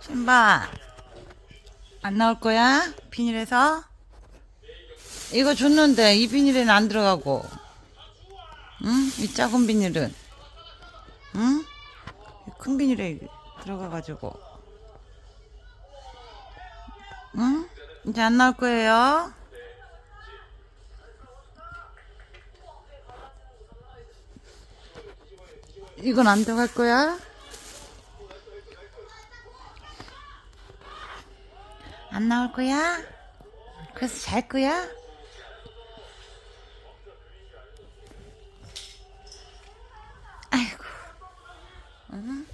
신바 안 나올 거야? 비닐에서? 이거 줬는데 이 비닐에는 안 들어가고 응? 이 작은 비닐은 응? 이큰 비닐에 들어가가지고 응? 이제 안 나올 거예요 이건 안 들어갈 거야? 안 나올 거야? 그래서 잘 거야? 아이고, 응?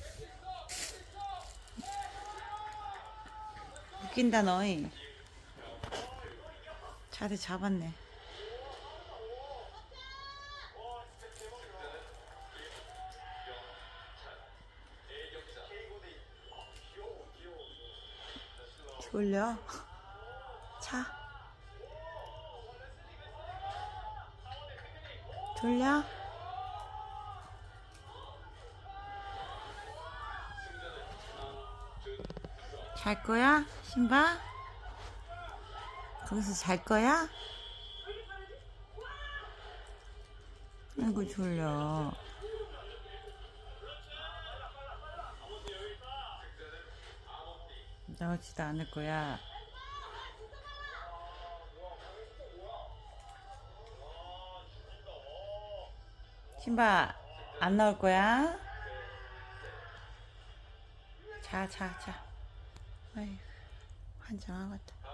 웃긴다 너희. 자세 잡았네. 졸려? 자. 졸려? 잘 거야? 신바? 거기서 잘 거야? 아이고 졸려 나오지도 않을 거야 신바 안 나올 거야? 자, 자, 자. 아이, 환장하겠다.